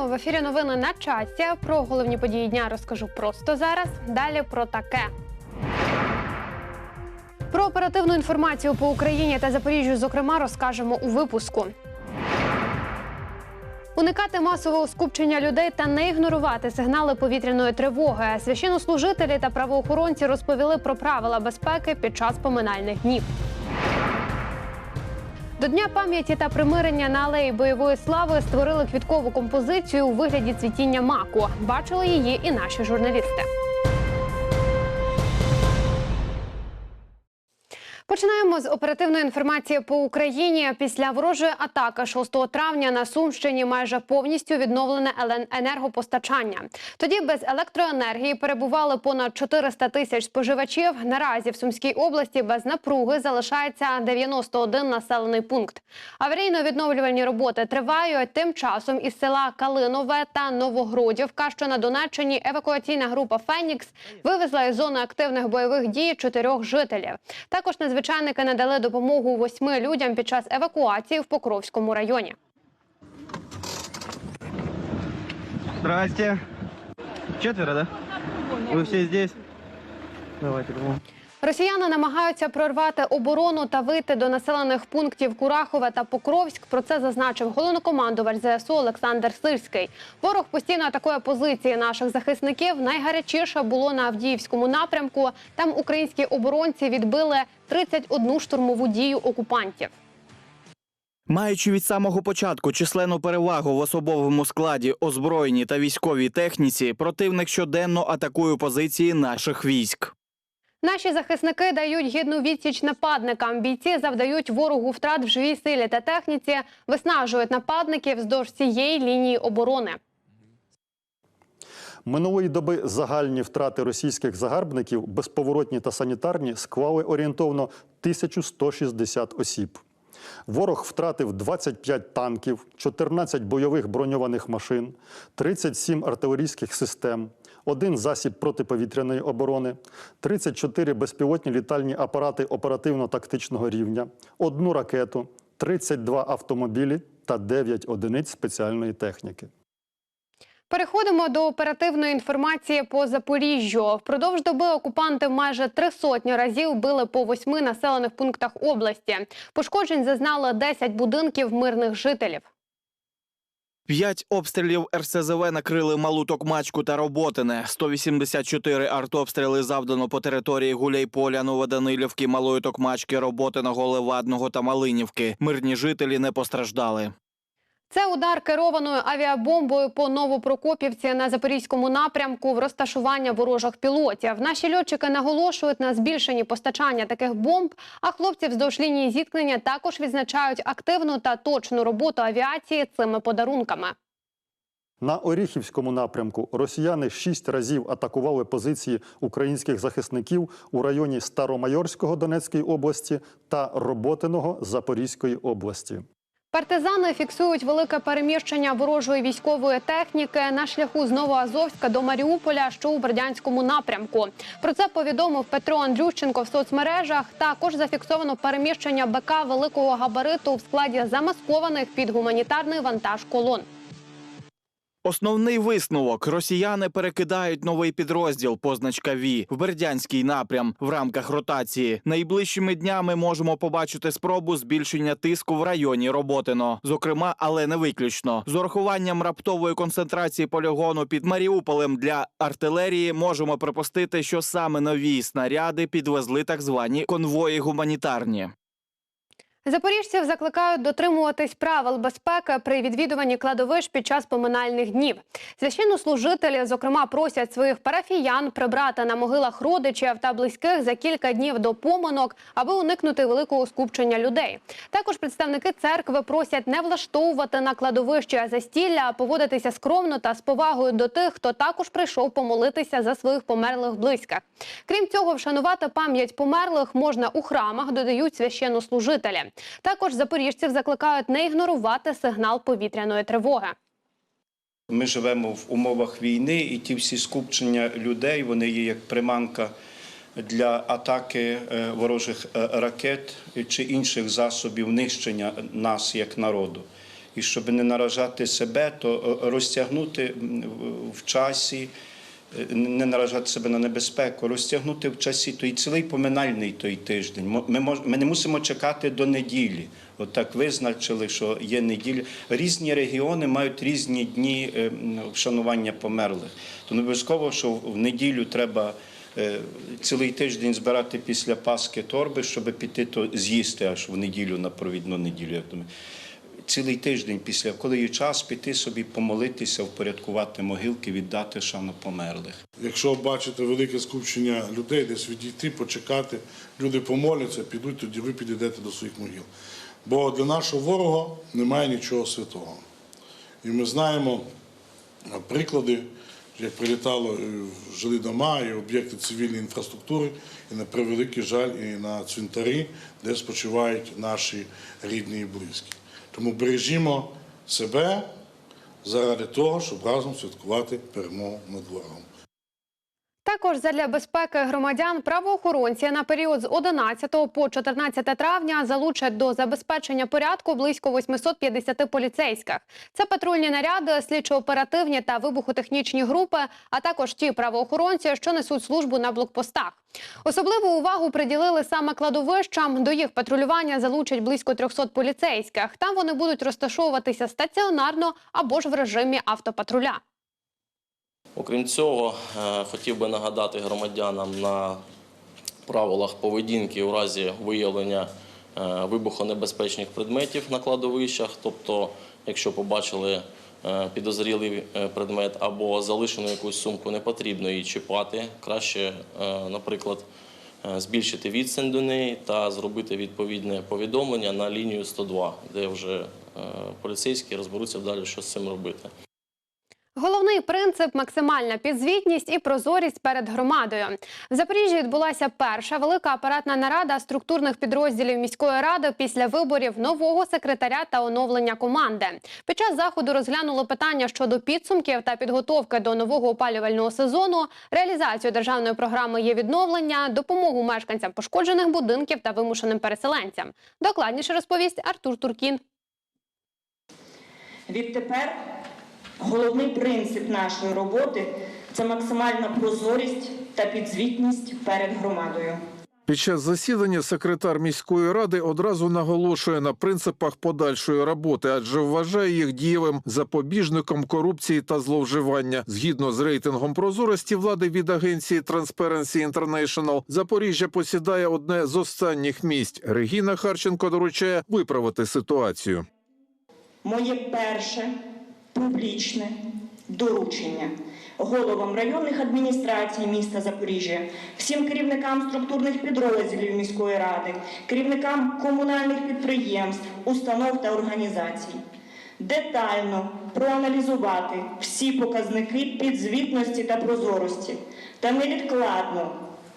Вітаю в ефірі. Новини на часі. Про головні події дня розкажу просто зараз. Далі про таке. Про оперативну інформацію по Україні та Запоріжжю, зокрема, розкажемо у випуску. Уникати масового скупчення людей та не ігнорувати сигнали повітряної тривоги. Священнослужителі та правоохоронці розповіли про правила безпеки під час поминальних днів. До Дня пам'яті та примирення на алеї бойової слави створили квіткову композицію у вигляді цвітіння маку. Бачили її і наші журналісти. Починаємо з оперативної інформації по Україні. Після ворожої атаки 6 травня на Сумщині майже повністю відновлене енергопостачання. Тоді без електроенергії перебували понад 400 тисяч споживачів. Наразі в Сумській області без напруги залишається 91 населений пункт. Аварійно-відновлювальні роботи тривають. Тим часом із села Калинове та Новогродівка, що на Донеччині евакуаційна група Фенікс вивезла із зони активних бойових дій чотирьох жителів. Також надзвичайники надали допомогу восьми людям під час евакуації в Покровському районі. Здрасте. Четверо, да? Ви всі здесь? Давайте. Росіяни намагаються прорвати оборону та вийти до населених пунктів Курахове та Покровськ. Про це зазначив головнокомандувач ЗСУ Олександр Сирський. Ворог постійно атакує позиції наших захисників. Найгарячіше було на Авдіївському напрямку. Там українські оборонці відбили 31 штурмову дію окупантів. Маючи від самого початку численну перевагу в особовому складі, озброєнні та військовій техніці, противник щоденно атакує позиції наших військ. Наші захисники дають гідну відсіч нападникам. Бійці завдають ворогу втрат в живій силі та техніці, виснажують нападників вздовж всієї лінії оборони. Минулої доби загальні втрати російських загарбників, безповоротні та санітарні, склали орієнтовно 1160 осіб. Ворог втратив 25 танків, 14 бойових броньованих машин, 37 артилерійських систем, один засіб протиповітряної оборони, 34 безпілотні літальні апарати оперативно-тактичного рівня, одну ракету, 32 автомобілі та 9 одиниць спеціальної техніки. Переходимо до оперативної інформації по Запоріжжю. Впродовж доби окупанти майже три сотні разів били по восьми населених пунктах області. Пошкоджень зазнали 10 будинків мирних жителів. П'ять обстрілів РСЗВ накрили малу Токмачку та Роботине. 184 артобстріли завдано по території Гуляйполя, Новоданилівки, Малої Токмачки, Роботиного, Левадного та Малинівки. Мирні жителі не постраждали. Це удар керованою авіабомбою по Новопрокопівці на запорізькому напрямку в розташування ворожих пілотів. Наші льотчики наголошують на збільшенні постачання таких бомб. А хлопці вздовж лінії зіткнення також відзначають активну та точну роботу авіації цими подарунками. На Оріхівському напрямку росіяни шість разів атакували позиції українських захисників у районі Старомайорського Донецької області та Роботиного Запорізької області. Партизани фіксують велике переміщення ворожої військової техніки на шляху з Новоазовська до Маріуполя, що у Бердянському напрямку. Про це повідомив Петро Андрющенко в соцмережах. Також зафіксовано переміщення БК великого габариту в складі замаскованих під гуманітарний вантаж колон. Основний висновок: росіяни перекидають новий підрозділ позначка ВІ в Бердянський напрям в рамках ротації. Найближчими днями можемо побачити спробу збільшення тиску в районі Роботино, зокрема, але не виключно. З урахуванням раптової концентрації полігону під Маріуполем для артилерії можемо припустити, що саме нові снаряди підвезли так звані конвої гуманітарні. Запоріжців закликають дотримуватись правил безпеки при відвідуванні кладовищ під час поминальних днів. Священнослужителі, зокрема, просять своїх парафіян прибрати на могилах родичів та близьких за кілька днів до поминок, аби уникнути великого скупчення людей. Також представники церкви просять не влаштовувати на кладовищі застілля, а поводитися скромно та з повагою до тих, хто також прийшов помолитися за своїх померлих близьких. Крім цього, вшанувати пам'ять померлих можна у храмах, додають священнослужителі. Також запоріжців закликають не ігнорувати сигнал повітряної тривоги. Ми живемо в умовах війни, і ті всі скупчення людей вони є як приманка для атаки е, ворожих е, ракет чи інших засобів нищення нас як народу. І щоб не наражати себе, то е, розтягнути в- часі, не наражати себе на небезпеку, розтягнути в часі той цілий поминальний той тиждень. Ми, мож- ми не мусимо чекати до неділі. От так визначили, що є неділя. Різні регіони мають різні дні е, вшанування померлих. То не обов'язково, що в неділю треба е, цілий тиждень збирати після Пасхи торби, щоб піти то з'їсти аж в неділю на провідну неділю. Я думаю. Цілий тиждень після, коли є час піти собі помолитися, впорядкувати могилки, віддати шану померлих. Якщо бачите велике скупчення людей, десь відійти, почекати, люди помоляться, підуть, тоді ви підійдете до своїх могил. Бо для нашого ворога немає нічого святого. І ми знаємо приклади, як прилітало е, жилі дома і об'єкти цивільної інфраструктури, і на превеликий жаль, і на цвинтарі, де спочивають наші рідні і близькі. Тому бережімо себе заради того, щоб разом святкувати перемогу над ворогом. Також задля безпеки громадян правоохоронці на період з 11 по 14 травня залучать до забезпечення порядку близько 850 поліцейських. Це патрульні наряди, слідчо-оперативні та вибухотехнічні групи, а також ті правоохоронці, що несуть службу на блокпостах. Особливу увагу приділили саме кладовищам. До їх патрулювання залучать близько 300 поліцейських. Там вони будуть розташовуватися стаціонарно або ж в режимі автопатруля. Окрім цього, е, хотів би нагадати громадянам на правилах поведінки у разі виявлення е, вибухонебезпечних предметів на кладовищах. Тобто, якщо побачили е, підозрілий предмет або залишену якусь сумку, не потрібно її чіпати. Краще, наприклад, збільшити відстань до неї та зробити відповідне повідомлення на лінію 102, де вже поліцейські розберуться далі, що з цим робити. Головний принцип максимальна підзвітність і прозорість перед громадою. В Запоріжжі відбулася перша велика апаратна нарада структурних підрозділів міської ради після виборів нового секретаря та оновлення команди. Під час заходу розглянули питання щодо підсумків та підготовки до нового опалювального сезону, реалізацію державної програми є відновлення, допомогу мешканцям пошкоджених будинків та вимушеним переселенцям. Докладніше розповість Артур Туркін. Відтепер головний принцип нашої роботи це максимальна прозорість та підзвітність перед громадою. Під час засідання секретар міської ради одразу наголошує на принципах подальшої роботи, адже вважає їх дієвим запобіжником корупції та зловживання. Згідно з рейтингом прозорості влади від агенції Transparency International, Запоріжжя посідає одне з останніх місць. Регіна Харченко доручає виправити ситуацію. Моє перше публічне доручення головам районних адміністрацій міста Запоріжжя, всім керівникам структурних підрозділів міської ради, керівникам комунальних підприємств, установ та організацій. Детально проаналізувати всі показники підзвітності та прозорості та невідкладно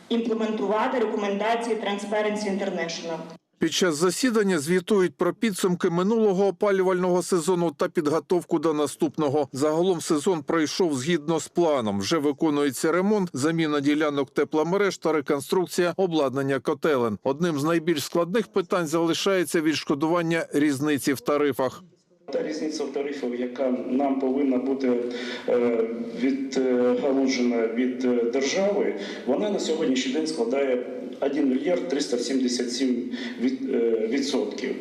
імплементувати рекомендації Transparency International. Під час засідання звітують про підсумки минулого опалювального сезону та підготовку до наступного. Загалом сезон пройшов згідно з планом. Вже виконується ремонт, заміна ділянок тепломереж та реконструкція обладнання котелен. Одним з найбільш складних питань залишається відшкодування різниці в тарифах. Та різниця в тарифах, яка нам повинна бути е, відгалужена від е, держави, вона на сьогоднішній день складає 1 мільярд 377 від- е, відсотків.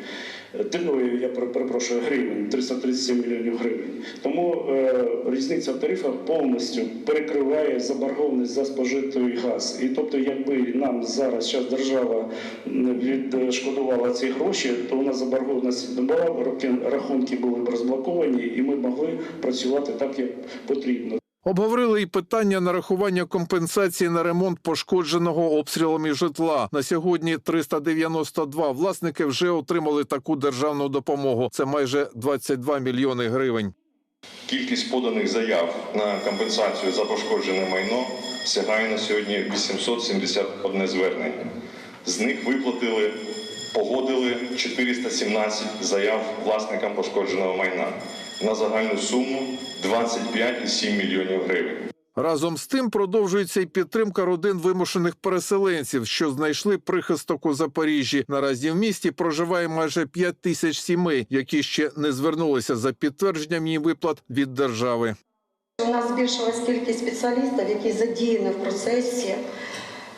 Я перепрошую гривень, 337 мільйонів гривень. Тому е, різниця в тарифах повністю перекриває заборгованість за спожитий газ. І тобто, якби нам зараз час держава відшкодувала ці гроші, то у нас заборгованість не була, рахунки були б розблоковані, і ми могли працювати так, як потрібно. Обговорили і питання нарахування компенсації на ремонт пошкодженого обстрілами житла. На сьогодні 392 власники вже отримали таку державну допомогу. Це майже 22 мільйони гривень. Кількість поданих заяв на компенсацію за пошкоджене майно сягає на сьогодні 871 звернення. З них виплатили, погодили 417 заяв власникам пошкодженого майна на загальну суму 25,7 мільйонів гривень. Разом з тим продовжується й підтримка родин вимушених переселенців, що знайшли прихисток у Запоріжжі. Наразі в місті проживає майже 5 тисяч сімей, які ще не звернулися за підтвердженням їм виплат від держави. У нас збільшилась кількість спеціалістів, які задіяні в процесі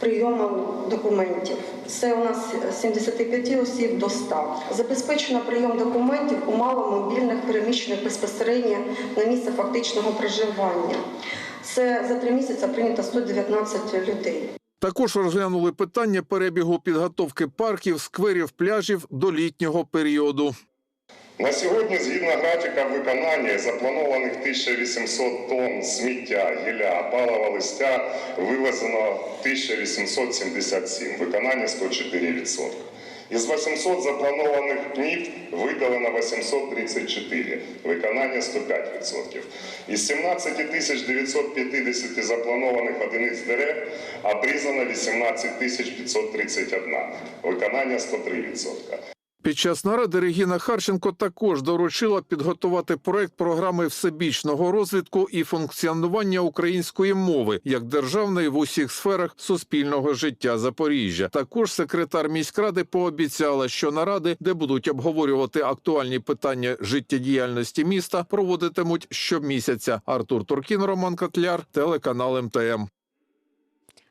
прийому документів. Це у нас з 75 осіб до 100. Забезпечено прийом документів у маломобільних переміщених безпосередньо на місце фактичного проживання. Це за три місяці прийнято 119 людей. Також розглянули питання перебігу підготовки парків, скверів, пляжів до літнього періоду. На сьогодні, згідно графіка виконання, запланованих 1800 тонн сміття, гілля, палива листя вивезено 1877, виконання 104%. Із 800 запланованих днів видалено 834, виконання 105%. Із 17 тисяч 950 запланованих одиниць дерев обрізано 18 тисяч 531, виконання 103%. Під час наради Регіна Харченко також доручила підготувати проект програми всебічного розвитку і функціонування української мови як державної в усіх сферах суспільного життя Запоріжжя. Також секретар міськради пообіцяла, що наради, де будуть обговорювати актуальні питання життєдіяльності міста, проводитимуть щомісяця. Артур Туркін, Роман Котляр, телеканал МТМ.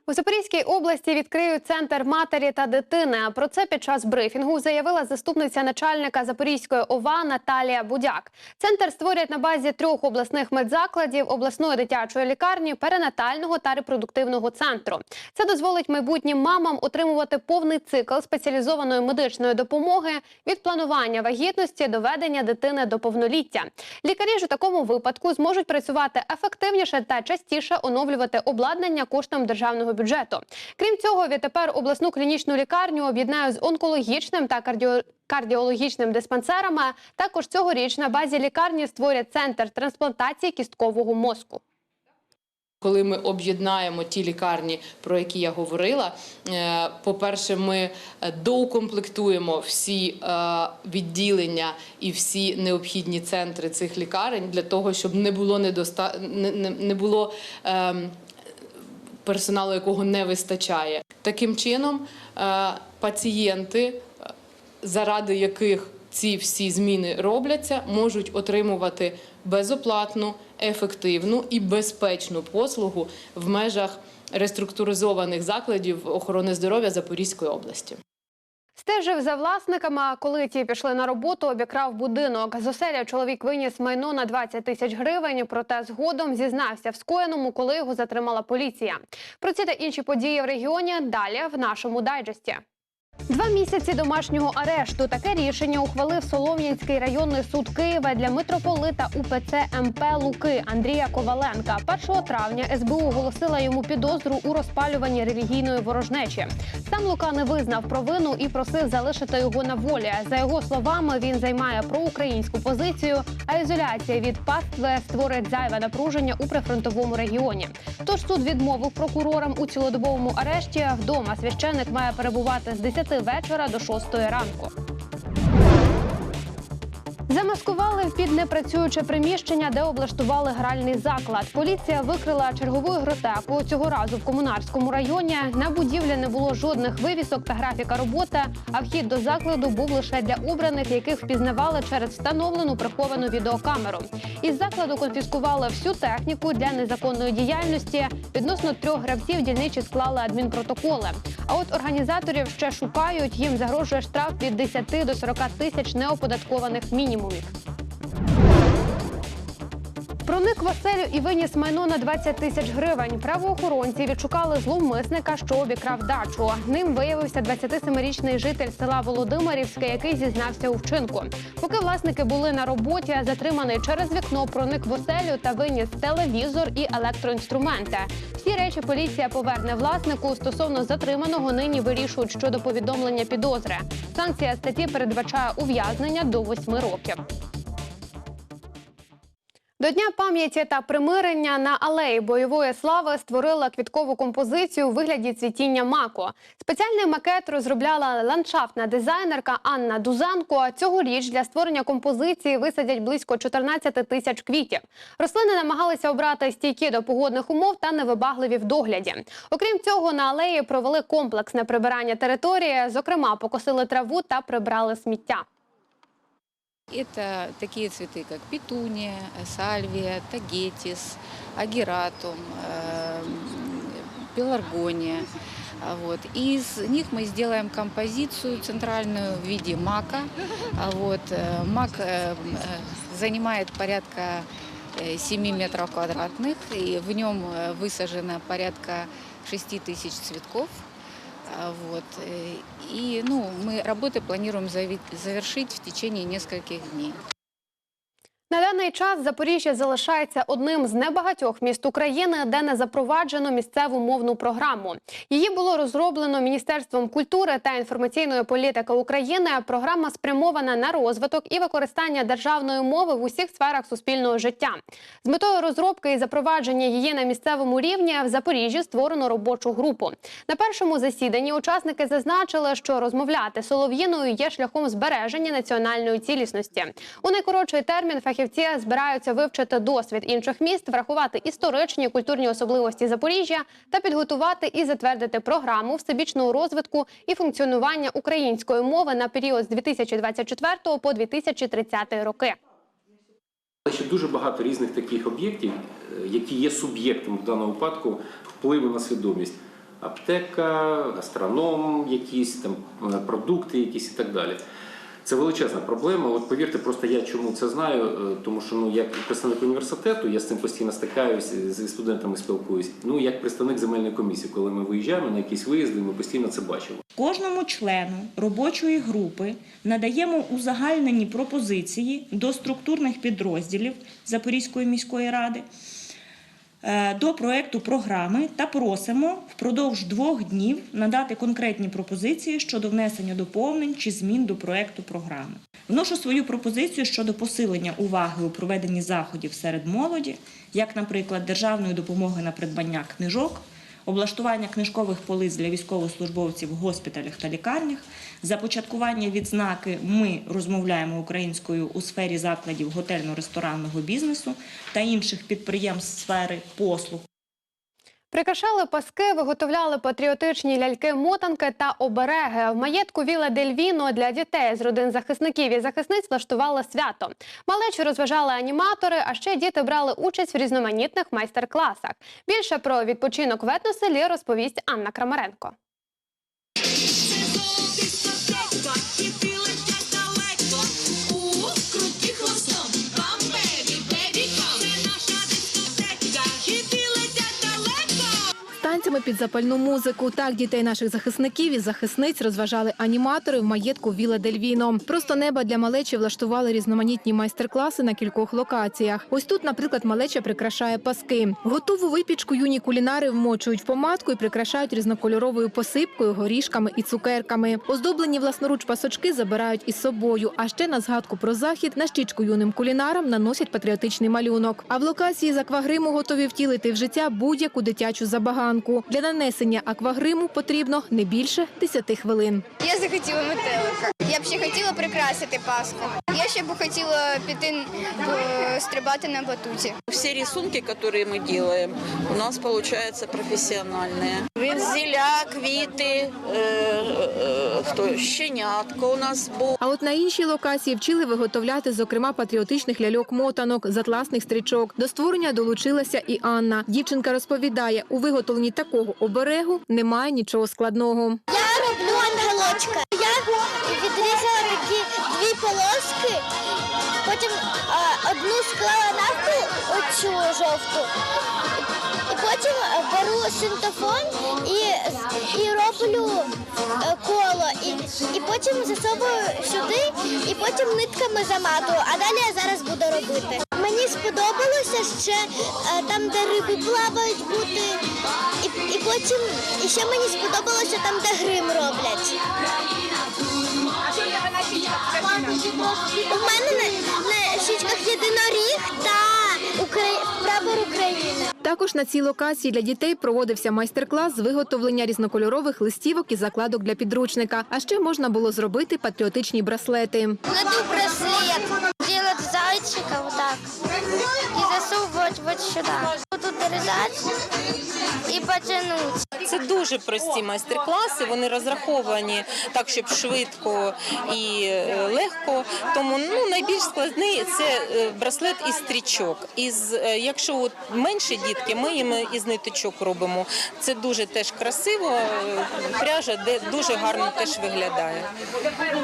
У Запорізькій області відкриють центр матері та дитини. Про це під час брифінгу заявила заступниця начальника Запорізької ОВА Наталія Будяк. Центр створять на базі трьох обласних медзакладів, обласної дитячої лікарні, перинатального та репродуктивного центру. Це дозволить майбутнім мамам отримувати повний цикл спеціалізованої медичної допомоги від планування вагітності до ведення дитини до повноліття. Лікарі ж у такому випадку зможуть працювати ефективніше та частіше оновлювати обладнання коштом державного бюджету. Крім цього, відтепер обласну клінічну лікарню об'єднають з онкологічним та кардіо... кардіологічним диспансерами. Також цьогоріч на базі лікарні створять центр трансплантації кісткового мозку. Коли ми об'єднаємо ті лікарні, про які я говорила, е, по-перше, ми е, доукомплектуємо всі е, відділення і всі необхідні центри цих лікарень для того, щоб не було недоста... не, було. Персоналу, якого не вистачає. Таким чином, е, пацієнти, е, заради яких ці всі зміни робляться, можуть отримувати безоплатну, ефективну і безпечну послугу в межах реструктуризованих закладів охорони здоров'я Запорізької області. Стежив за власниками, а коли ті пішли на роботу, обікрав будинок. З оселя чоловік виніс майно на 20 тисяч гривень, проте згодом зізнався в скоєному, коли його затримала поліція. Про ці та інші події в регіоні далі в нашому дайджесті. Два місяці домашнього арешту. Таке рішення ухвалив Солом'янський районний суд Києва для митрополита УПЦ МП Луки Андрія Коваленка. 1 травня СБУ оголосила йому підозру у розпалюванні релігійної ворожнечі. Сам Лука не визнав провину і просив залишити його на волі. За його словами, він займає проукраїнську позицію, а ізоляція від пастви створить зайве напруження у прифронтовому регіоні. Тож суд відмовив прокурорам у цілодобовому арешті. Вдома священик має перебувати з 10 вечора до 6 ранку. Замаскували під непрацююче приміщення, де облаштували гральний заклад. Поліція викрила чергову гротеку. Цього разу в комунарському районі. На будівлі не було жодних вивісок та графіка роботи. А вхід до закладу був лише для обраних, яких впізнавали через встановлену приховану відеокамеру. Із закладу конфіскували всю техніку для незаконної діяльності. Відносно трьох гравців дільничі склали адмінпротоколи. А от організаторів ще шукають. Їм загрожує штраф від 10 до 40 тисяч неоподаткованих мінімумів. Проник в оселю і виніс майно на 20 тисяч гривень. Правоохоронці відшукали зловмисника, що обікрав дачу. Ним виявився 27-річний житель села Володимирівське, який зізнався у вчинку. Поки власники були на роботі, затриманий через вікно проник в оселю та виніс телевізор і електроінструменти. Всі речі поліція поверне власнику. Стосовно затриманого нині вирішують щодо повідомлення підозри. Санкція статті передбачає ув'язнення до 8 років. До Дня пам'яті та примирення на алеї бойової слави створила квіткову композицію у вигляді цвітіння маку. Спеціальний макет розробляла ландшафтна дизайнерка Анна Дузенко. Цьогоріч для створення композиції висадять близько 14 тисяч квітів. Рослини намагалися обрати стійкі до погодних умов та невибагливі в догляді. Окрім цього, на алеї провели комплексне прибирання території. Зокрема, покосили траву та прибрали сміття. Это такие цветы, как петуния, сальвия, тагетис, агератум, эм, пеларгония. Вот. Из них мы сделаем композицию центральную в виде мака. Вот. э, Мак э, э, занимает порядка э, 7 метров квадратных, и в нем высажено порядка 6 тысяч цветков. А Вот. э, И ну, мы работы планируем зави- завершить в течение нескольких дней. На даний час Запоріжжя залишається одним з небагатьох міст України, де не запроваджено місцеву мовну програму. Її було розроблено Міністерством культури та інформаційної політики України. Програма спрямована на розвиток і використання державної мови в усіх сферах суспільного життя. З метою розробки і запровадження її на місцевому рівні в Запоріжжі створено робочу групу. На першому засіданні учасники зазначили, що розмовляти солов'їною є шляхом збереження національної цілісності. У найкоротший термін фахівці збираються вивчити досвід інших міст, врахувати історичні культурні особливості Запоріжжя та підготувати і затвердити програму всебічного розвитку і функціонування української мови на період з 2024 по 2030 роки. Ще дуже багато різних таких об'єктів, е, які є суб'єктом в даному випадку впливу на свідомість. Аптека, астроном, якісь там е, продукти, якісь і так далі. Це величезна проблема. От повірте, просто я чому це знаю, е, тому що ну як представник університету, я з цим постійно стикаюся, зі студентами спілкуюсь. Ну як представник земельної комісії, коли ми виїжджаємо на якісь виїзди, ми постійно це бачимо. Кожному члену робочої групи надаємо узагальнені пропозиції до структурних підрозділів Запорізької міської ради е, до проекту програми та просимо впродовж двох днів надати конкретні пропозиції щодо внесення доповнень чи змін до проекту програми. Вношу свою пропозицію щодо посилення уваги у проведенні заходів серед молоді, як, наприклад, державної допомоги на придбання книжок, облаштування книжкових полиць для військовослужбовців в госпіталях та лікарнях, започаткування відзнаки Ми розмовляємо українською у сфері закладів готельно-ресторанного бізнесу та інших підприємств сфери послуг. Прикрашали паски, виготовляли патріотичні ляльки-мотанки та обереги. В маєтку Віла Дельвіно для дітей з родин захисників і захисниць влаштували свято. Малечу розважали аніматори, а ще діти брали участь в різноманітних майстер-класах. Більше про відпочинок в етноселі розповість Анна Крамаренко. Танцями під запальну музику. Так дітей наших захисників і захисниць розважали аніматори в маєтку Віла Дель Віно. Просто неба для малечі влаштували різноманітні майстер-класи на кількох локаціях. Ось тут, наприклад, малеча прикрашає паски. Готову випічку юні кулінари вмочують в помадку і прикрашають різнокольоровою посипкою, горішками і цукерками. Оздоблені власноруч пасочки забирають із собою. А ще на згадку про захід на щічку юним кулінарам наносять патріотичний малюнок. А в локації з аквагриму готові втілити в життя будь-яку дитячу забаганку. Для нанесення аквагриму потрібно не більше 10 хвилин. Я захотіла метелика. Я б ще хотіла прикрасити Пасху. Я ще б хотіла піти е, стрибати на батуті. Все рисунки, которые мы делаем, у нас получаются профессиональные. Вензеля, квіти, е, е, хто щенятко у нас був. А от на іншій локації вчили виготовляти, зокрема, патріотичних ляльок-мотанок з атласних стрічок. До створення долучилася і Анна. Дівчинка розповідає, у виготовленні такого оберегу немає нічого складного. Я роблю ангелочка. Я відрізала такі дві полоски, потім одну склала навпіл, оцю жовту. І потім беру синтофон і, і роблю е, коло. І, і потім засовую сюди, і потім нитками заматую. А далі я зараз буду робити. Мені сподобалося ще е, там, де риби плавають бути. І, і потім і ще мені сподобалося там, де грим роблять. У мене на, на щічках єдиноріг та Також на цій локації для дітей проводився майстер-клас з виготовлення різнокольорових листівок і закладок для підручника. А ще можна було зробити патріотичні браслети. Плету браслет, зробити зайчика отак і засовувати ось вот сюда. Тут нарезать и потянуть. Це дуже прості майстер-класи. Вони розраховані так, щоб швидко і е, легко. Тому ну найбільш складний це е, браслет із стрічок. Із е, якщо от менші дітки, ми їм із ниточок робимо. Це дуже теж красиво. Пряжа де дуже гарно теж виглядає.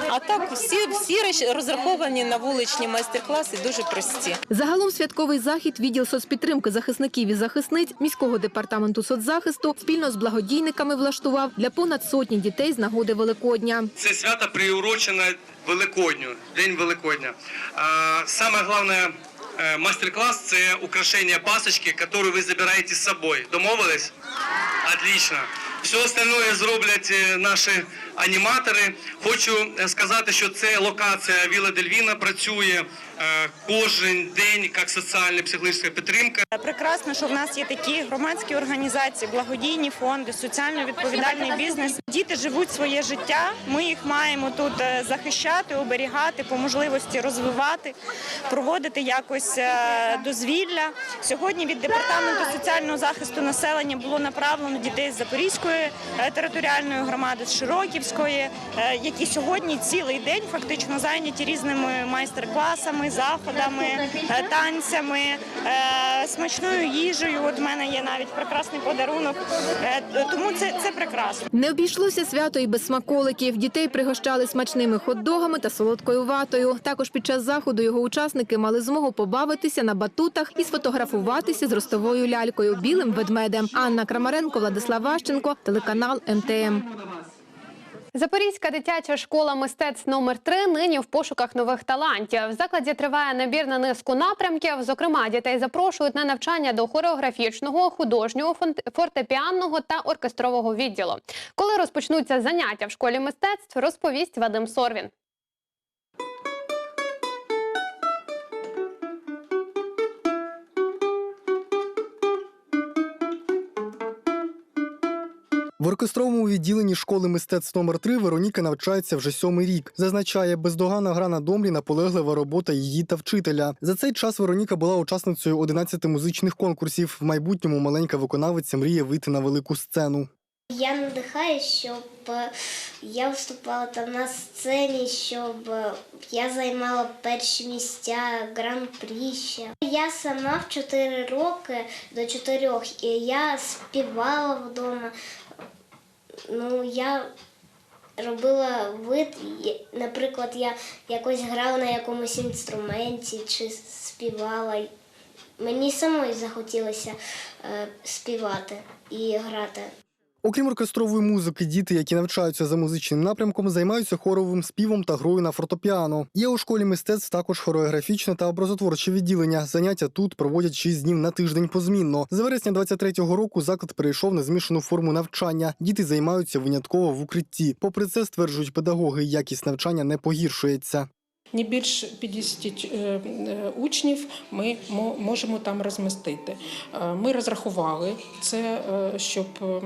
А так всі всі розраховані на вуличні майстер-класи, дуже прості. Загалом святковий захід відділ соцпідтримки захисників і захисниць міського департаменту соцзахисту спільно з благодійниками влаштував для понад сотні дітей з нагоди Великодня. Це свято приурочено Великодню, День Великодня. А, Самое главное, э, мастер-класс – це украшение пасочки, которую ви забираєте з собою. Домовились? Отлично. Все остальное зроблять е, наші аніматори. Хочу е, сказати, що це локація Віла Дельвіна працює е, кожен день як соціальна психологічна підтримка. Прекрасно, що в нас є такі громадські організації, благодійні фонди, соціально відповідальний бізнес. Діти живуть своє життя. Ми їх маємо тут е, захищати, оберігати, по можливості розвивати, проводити якось е, дозвілля. Сьогодні від департаменту соціального захисту населення було направлено дітей з Запорізької е, територіальної громади, з Широківської, е, які сьогодні цілий день фактично зайняті різними майстер-класами, заходами, е, танцями, е, смачною їжею. От в мене є навіть прекрасний подарунок. Е, Тому це, це прекрасно. Не обійшлося свято і без смаколиків. Дітей пригощали смачними хот-догами та солодкою ватою. Також під час заходу його учасники мали змогу побавитися на батутах і сфотографуватися з ростовою лялькою білим ведмедем. Анна Крамаренко, Владислав Ващенко, телеканал МТМ. Запорізька дитяча школа мистецтв номер 3 нині в пошуках нових талантів. В закладі триває набір на низку напрямків. Зокрема, дітей запрошують на навчання до хореографічного, художнього, фортепіанного та оркестрового відділу. Коли розпочнуться заняття в школі мистецтв, розповість Вадим Сорвін. В оркестровому відділенні школи мистецтв номер 3 Вероніка навчається вже сьомий рік. Зазначає, бездоганна гра на домрі, наполеглива робота її та вчителя. За цей час Вероніка була учасницею 11 музичних конкурсів. В майбутньому маленька виконавиця мріє вийти на велику сцену. Я надихаю, щоб е, я виступала там на сцені, щоб е, я займала перші місця, гран-прі ще. Я сама в 4 роки до 4 і я співала вдома. Ну, я робила вид, наприклад, я якось грала на якомусь інструменті чи співала. Мені самої захотілося е, співати і грати. Окрім оркестрової музики, діти, які навчаються за музичним напрямком, займаються хоровим співом та грою на фортепіано. Є у школі мистецтв також хореографічне та образотворче відділення. Заняття тут проводять 6 днів на тиждень позмінно. З вересня 23-го року заклад перейшов на змішану форму навчання. Діти займаються винятково в укритті. Попри це, стверджують педагоги, якість навчання не погіршується. Не більш 50 е, е, учнів ми мо- можемо там розмістити. Е, Ми розрахували це, щоб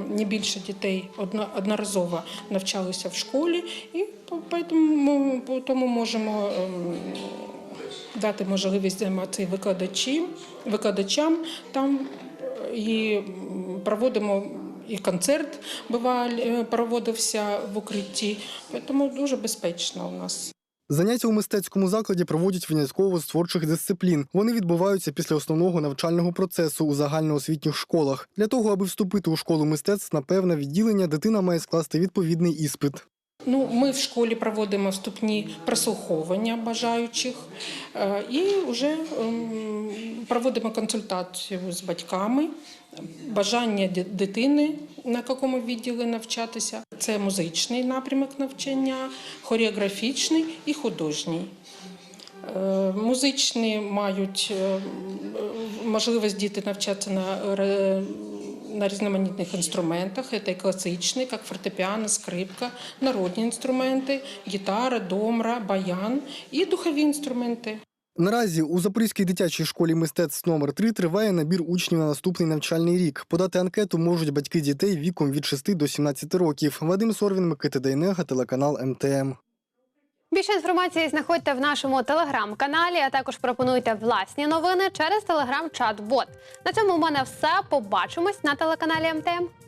не більше дітей одно- одноразово навчалися в школі, і тому можемо ем, дати можливість займатися викладачі, викладачам там і проводимо. І концерт буває, проводився в укритті, тому дуже безпечно у нас. Заняття у мистецькому закладі проводять винятково з творчих дисциплін. Вони відбуваються після основного навчального процесу у загальноосвітніх школах. Для того, аби вступити у школу мистецтв на певне відділення, дитина має скласти відповідний іспит. Ну, ми в школі проводимо вступні прослуховування бажаючих е, і вже ем, проводимо консультацію з батьками, бажання дитини на якому відділі навчатися. Це музичний напрямок навчання, хореографічний і художній. Е, Музичні мають е, можливість діти навчатися на на різноманітних інструментах. Це і як фортепіано, скрипка, народні інструменти, гітара, домра, баян і духові інструменти. Наразі у Запорізькій дитячій школі мистецтв номер 3 триває набір учнів на наступний навчальний рік. Подати анкету можуть батьки дітей віком від 6 до 17 років. Вадим Сорвін, Микита Дейнега, телеканал МТМ. Більше інформації знаходьте в нашому телеграм-каналі, а також пропонуйте власні новини через телеграм-чат-бот. На цьому у мене все. Побачимось на телеканалі МТМ.